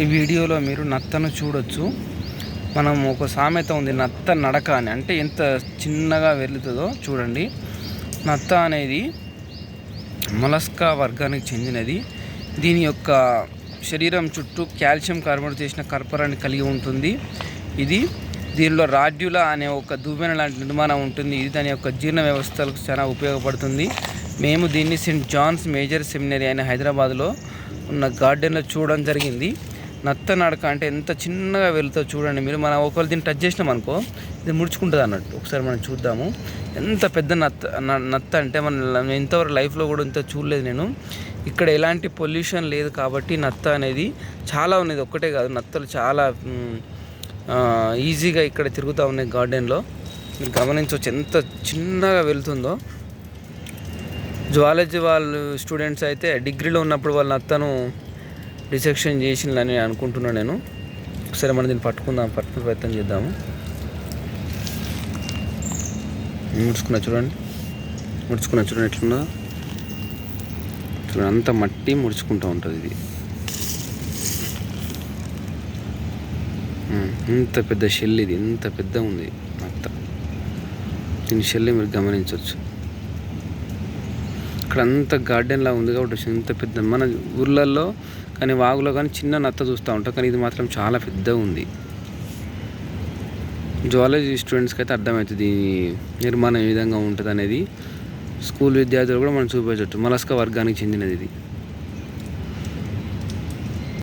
ఈ వీడియోలో మీరు నత్తను చూడొచ్చు. మనం ఒక సామెత ఉంది నత్త నడక అని. అంటే ఎంత చిన్నగా వెళుతుందో చూడండి. నత్త అనేది మొలస్కా వర్గానికి చెందినది. దీని యొక్క శరీరం చుట్టూ కాల్షియం కార్బోనేట్ చేసిన కర్పరాన్ని కలిగి ఉంటుంది. ఇది దీనిలో రాడ్యులా అనే ఒక దువ్వెన లాంటి నిర్మాణం ఉంటుంది. ఇది దాని యొక్క జీర్ణ వ్యవస్థలకు చాలా ఉపయోగపడుతుంది. మేము దీన్ని సెయింట్ జాన్స్ మేజర్ సెమినరీ అయిన హైదరాబాద్లో ఉన్న గార్డెన్లో చూడడం జరిగింది. నత్త నడక అంటే ఎంత చిన్నగా వెళ్తుందో చూడండి మీరు. మనం ఒకవేళ దీన్ని టచ్ చేసినాం అనుకో ఇది ముడుచుకుంటుంది అన్నట్టు. ఒకసారి మనం చూద్దాము. ఎంత పెద్ద నత్త నత్త అంటే మన ఇంతవరకు లైఫ్లో కూడా ఇంత చూడలేదు నేను. ఇక్కడ ఎలాంటి పొల్యూషన్ లేదు కాబట్టి నత్త అనేది చాలా ఉన్నది. ఒక్కటే కాదు నత్తలు చాలా ఈజీగా ఇక్కడ తిరుగుతూ ఉన్నాయి గార్డెన్లో. మీరు గమనించవచ్చు ఎంత చిన్నగా వెళ్తుందో జువాలజీ వాళ్ళు స్టూడెంట్స్ అయితే డిగ్రీలో ఉన్నప్పుడు వాళ్ళ నత్తను డిసెక్షన్ చేసిందని అనుకుంటున్నాను నేను. ఒకసారి మనం దీన్ని పట్టుకుందాం పట్టుకునే ప్రయత్నం చేద్దాము. ముడుచుకున్నా చూడండి. ముడుచుకున్నా చూడండి ఎట్లుందో. చూడండి అంత మట్టి ముడుచుకుంటూ ఉంటుంది ఇది. ఇంత పెద్ద షెల్ ఇది ఇంత పెద్ద ఉంది నత్త దీని షెల్ మీరు గమనించవచ్చు. ఇక్కడ అంత గార్డెన్ లా ఉంది కాబట్టి ఇంత పెద్ద మన ఊర్లలో కానీ వాగులో కానీ చిన్న నత్త చూస్తూ ఉంటాం. కానీ ఇది మాత్రం చాలా పెద్దగా ఉంది. జువాలజీ స్టూడెంట్స్కి అయితే అర్థమవుతుంది దీని నిర్మాణం ఏ విధంగా ఉంటుంది అనేది స్కూల్ విద్యార్థులు కూడా మనం చూపించవచ్చు మలస్క వర్గానికి చెందినది ఇది.